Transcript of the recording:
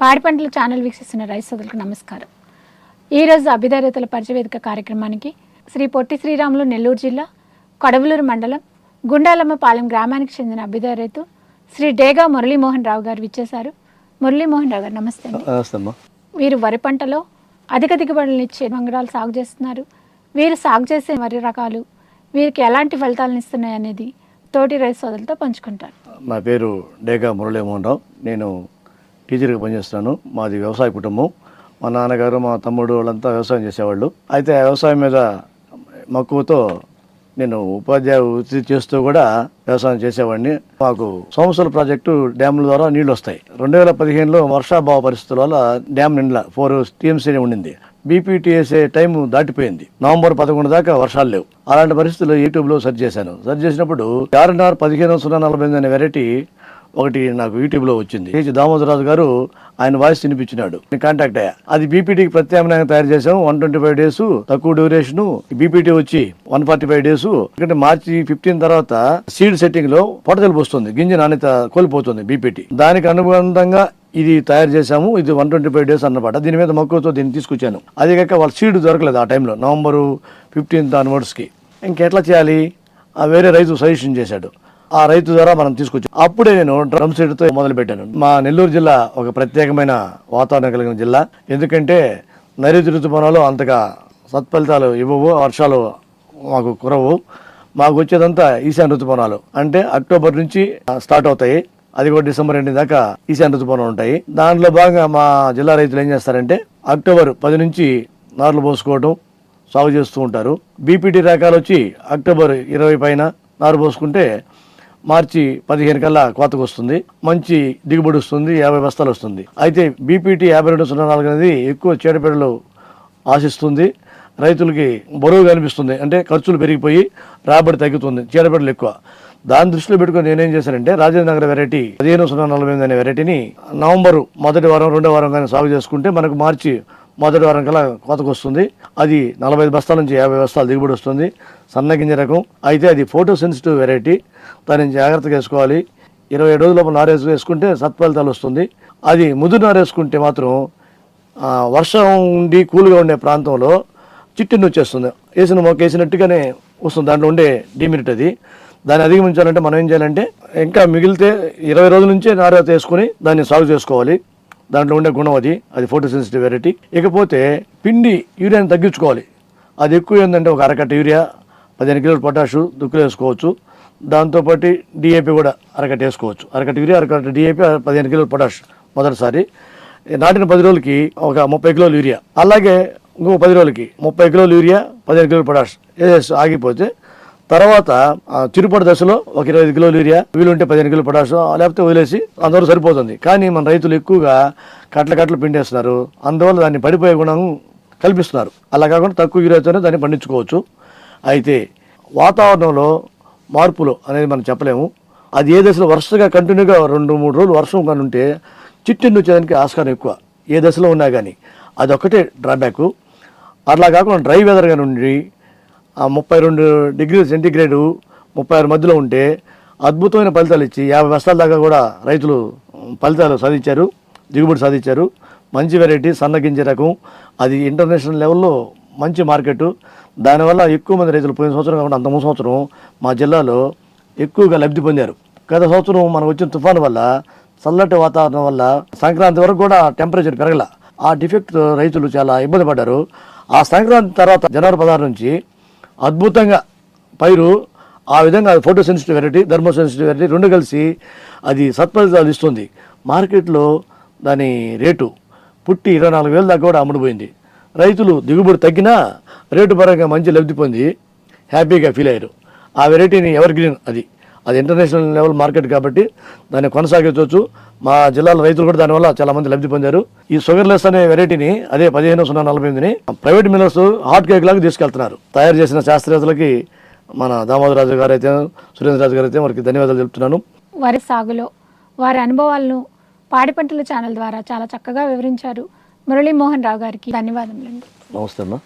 పాడి పంటల ఛానల్ వీక్షిస్తున్న రైతు సోదరులకు నమస్కారం. ఈరోజు అభ్యుదయ రైతుల పరిచయవేదిక కార్యక్రమానికి శ్రీ పొట్టి శ్రీరాములు నెల్లూరు జిల్లా కొడవలూరు మండలం గుండాలమ్మపాలెం గ్రామానికి చెందిన అభ్యుదయ రైతు శ్రీ డేగా మురళీమోహన్ రావు గారు విచ్చేశారు. మురళీమోహన్ రావు గారు నమస్తే వీరు వరి పంటలో అధిక దిగుబడులను ఇచ్చే వంగడాలు సాగు చేస్తున్నారు. వీరు సాగు చేసే వరి రకాలు వీరికి ఎలాంటి ఫలితాలను ఇస్తున్నాయి అనేది తోటి రైతు సోదరులతో పంచుకుంటారు. నా పేరు డేగా మురళీమోహన్ రావు. నేను టీచర్గా పనిచేస్తున్నాను. మాది వ్యవసాయ కుటుంబం. మా నాన్నగారు మా తమ్ముడు వాళ్ళంతా వ్యవసాయం చేసేవాళ్ళు. అయితే ఆ వ్యవసాయం మీద మక్కువతో నేను ఉపాధ్యాయ వృత్తి చేస్తూ కూడా వ్యవసాయం చేసేవాడిని. మాకు సోమసల ప్రాజెక్టు డ్యాముల ద్వారా నీళ్ళు వస్తాయి రెండు వేల పదిహేనులో వర్షాభావ పరిస్థితుల వల్ల డ్యామ్ నిండా ఫోర్ టీఎంసీ ఉండింది. బీపీటీఎస్ఏ టైం దాటిపోయింది. నవంబర్ పదకొండు దాకా వర్షాలు లేవు. అలాంటి పరిస్థితుల్లో యూట్యూబ్లో సెర్చ్ చేశాను. సెర్చ్ చేసినప్పుడు ఆర్ఎన్ఆర్ పదిహేను సున్నా నలభై ఎనిమిది అనే వెరైటీ ఒకటి నాకు యూట్యూబ్లో వచ్చింది. హెచ్ దామోదరరాజు గారు ఆయన వాయిస్ వినిపించినాడు. నేను కాంటాక్ట్ అయ్యా. అది బీపీటీకి ప్రత్యామ్నాయంగా తయారు చేసాము వన్ ట్వంటీ ఫైవ్ డేస్ తక్కువ డ్యూరేషన్ బీపీటీ వచ్చి వన్ ఫార్టీ ఫైవ్ డేస్. ఎందుకంటే మార్చి ఫిఫ్టీన్ తర్వాత సీడ్ సెట్టింగ్లో పొట వస్తుంది. గింజ నాణ్యత కోల్పోతుంది బీపీటీ దానికి అనుబంధంగా ఇది తయారు చేశాము. ఇది వన్ ట్వంటీ ఫైవ్ డేస్ అన్నమాట. దీని మీద మక్కువతో దీన్ని తీసుకొచ్చాను. అదే కాక వాళ్ళ సీడ్ దొరకలేదు ఆ టైంలో. నవంబరు ఫిఫ్టీన్త్ ఆన్వర్డ్స్కి ఇంకెట్లా చేయాలి? ఆ వేరే రైతు సజెషన్ చేశాడు. ఆ రైతు ద్వారా మనం తీసుకొచ్చాం. అప్పుడే నేను డ్రమ్ సెట్తో మొదలు పెట్టాను మా నెల్లూరు జిల్లా ఒక ప్రత్యేకమైన వాతావరణం కలిగిన జిల్లా. ఎందుకంటే నైరుతి ఋతుపవనాలు అంతగా సత్ఫలితాలు ఇవ్వవు వర్షాలు మాకు కురవు. మాకు వచ్చేదంతా ఈశాన్య ఋతుపవనాలు. అంటే అక్టోబర్ నుంచి స్టార్ట్ అవుతాయి. అది కూడా డిసెంబర్ ఎనిమిది దాకా ఈశాన్య ఋతుపవనాలు ఉంటాయి. దాంట్లో భాగంగా మా జిల్లా రైతులు ఏం చేస్తారంటే అక్టోబర్ పది నుంచి నార్లు పోసుకోవడం సాగు చేస్తూ ఉంటారు. బీపీటీ రకాలు వచ్చి అక్టోబర్ ఇరవై పైన నారు పోసుకుంటే మార్చి పదిహేను కల్లా కోతకు వస్తుంది. మంచి దిగుబడి వస్తుంది యాభై బస్తాలు వస్తుంది. అయితే బీపీటీ యాభై రెండు సున్నా నాలుగు అనేది ఎక్కువ చీడపీడలు ఆశిస్తుంది. రైతులకి బరువు కనిపిస్తుంది అంటే ఖర్చులు పెరిగిపోయి రాబడి తగ్గుతుంది చీడపీడలు ఎక్కువ. దాని దృష్టిలో పెట్టుకుని నేనేం చేశానంటే రాజేంద్ర నగర్ వెరైటీ పదిహేను సున్నా నలభై ఎనిమిది అనే వెరైటీని నవంబర్ మొదటి వారం రెండో వారం కానీ సాగు చేసుకుంటే మనకు మార్చి మొదటి వారం కల్లా కోతకు వస్తుంది. అది నలభై ఐదు బస్తాల నుంచి యాభై బస్తాలు దిగుబడి వస్తుంది. సన్న గింజ రకం. అయితే అది ఫోటో సెన్సిటివ్ వెరైటీ. దానిని జాగ్రత్తగా వేసుకోవాలి. ఇరవై ఏడు రోజుల నారేసు వేసుకుంటే సత్ఫలితాలు వస్తుంది. అది ముదురు నారేసుకుంటే మాత్రం వర్షం ఉండి కూల్గా ఉండే ప్రాంతంలో చిట్టుని వచ్చేస్తుంది. వేసిన మొక్క వేసినట్టుగానే వస్తుంది. దాంట్లో ఉండే డిమిరిట్ అది. దాన్ని అధిగమించాలంటే మనం ఏం చేయాలంటే ఇంకా మిగిలితే ఇరవై రోజుల నుంచే నారేత వేసుకుని దాన్ని సాగు చేసుకోవాలి. దాంట్లో ఉండే గుణం అది అది ఫోటో సెన్సిటివ్ వెరైటీ ఇకపోతే పిండి యూరియాని తగ్గించుకోవాలి. అది ఎక్కువ ఏంటంటే ఒక అరకట్ట యూరియా పదిహేను కిలోలు పొటాషు దుక్కులు వేసుకోవచ్చు. దాంతోపాటు డిఏపి కూడా అరకట్ట వేసుకోవచ్చు. అరకట్ట యూరియా అరకట్ట డిఏపి పదిహేను కిలోల పొటాష్ మొదటిసారి. నాటిన పది రోజులకి ఒక ముప్పై కిలోలు యూరియా. అలాగే ఇంకో పది రోజులకి ముప్పై కిలోలు యూరియా పదిహేను కిలోలు పొటాష్. వేసేసి ఆగిపోతే తర్వాత ఆ, చిరుపడి దశలో ఒక ఇరవై ఐదు కిలోలు యూరియా వీలుంటే పదిహేను కిలోలు పొటాష్ లేకపోతే వదిలేసి అందరూ సరిపోతుంది. కానీ మన రైతులు ఎక్కువగా కట్ల కట్టలు పిండేస్తున్నారు. అందువల్ల దాన్ని పడిపోయే గుణం కల్పిస్తున్నారు. అలా కాకుండా తక్కువ యూరియాతోనే దాన్ని పండించుకోవచ్చు. అయితే వాతావరణంలో మార్పులు అనేది మనం చెప్పలేము. అది ఏ దశలో వరుసగా కంటిన్యూగా రెండు మూడు రోజులు వర్షం కానీ ఉంటే చిట్టుని వచ్చేదానికి ఆస్కారం ఎక్కువ. ఏ దశలో ఉన్నా కానీ. అదొక్కటే డ్రాబ్యాక్. అట్లా కాకుండా డ్రై వెదర్ కానీ ఉండి ముప్పై రెండు డిగ్రీ సెంటిగ్రేడ్ ముప్పై ఆరు మధ్యలో ఉంటే అద్భుతమైన ఫలితాలు ఇచ్చి యాభై బస్తాల దాకా కూడా రైతులు ఫలితాలు సాధించారు దిగుబడి సాధించారు. మంచి వెరైటీ సన్న గింజ రకం. అది ఇంటర్నేషనల్ లెవెల్లో మంచి మార్కెట్ దానివల్ల ఎక్కువ మంది రైతులు పోయిన సంవత్సరం కాకుండా అంత ముందు సంవత్సరం మా జిల్లాలో ఎక్కువగా లబ్ధి పొందారు. గత సంవత్సరం మనకు వచ్చిన తుఫాను వల్ల చల్లటి వాతావరణం వల్ల సంక్రాంతి వరకు కూడా టెంపరేచర్ పెరగల. ఆ డిఫెక్ట్ రైతులు చాలా ఇబ్బంది పడ్డారు. ఆ సంక్రాంతి తర్వాత జనవరి పదహారు నుంచి అద్భుతంగా పైరు ఆ విధంగా photo sensitive variety thermo sensitive variety రెండు కలిసి అది సత్ఫలితాలు ఇస్తుంది. మార్కెట్లో దాని రేటు పుట్టి ఇరవై నాలుగు వేల దాకా కూడా అమ్ముడుపోయింది. రైతులు దిగుబడి తగ్గినా రేటు పరంగా మంచి లబ్ధి పొంది హ్యాపీగా ఫీల్ అయ్యారు. ఆ వెరైటీని ఎవర్ గ్రీన్ అది. అది ఇంటర్నేషనల్ లెవెల్ మార్కెట్ కాబట్టి దాన్ని కొనసాగించవచ్చు. మా జిల్లాలో రైతులు కూడా దానివల్ల చాలా మంది లబ్ధి పొందారు. ఈ షుగర్ లెస్ అనే వెరైటీని అదే పదిహేను సున్నా నలభై ఎనిమిదిని ప్రైవేట్ మిల్లర్స్ హాట్ కేక్ లాగా తీసుకెళ్తున్నారు. తయారు చేసిన శాస్త్రవేత్తలకి మన దామోదరరాజు గారు అయితే సురేంద్రరాజు గారు అయితే వారికి ధన్యవాదాలు చెప్తున్నాను వరి సాగులో వారి అనుభవాలను పాడి పంటల ఛానల్ ద్వారా చాలా చక్కగా వివరించారు. మురళీమోహన్ రావు గారికి ధన్యవాదములండి. నమస్తే అమ్మా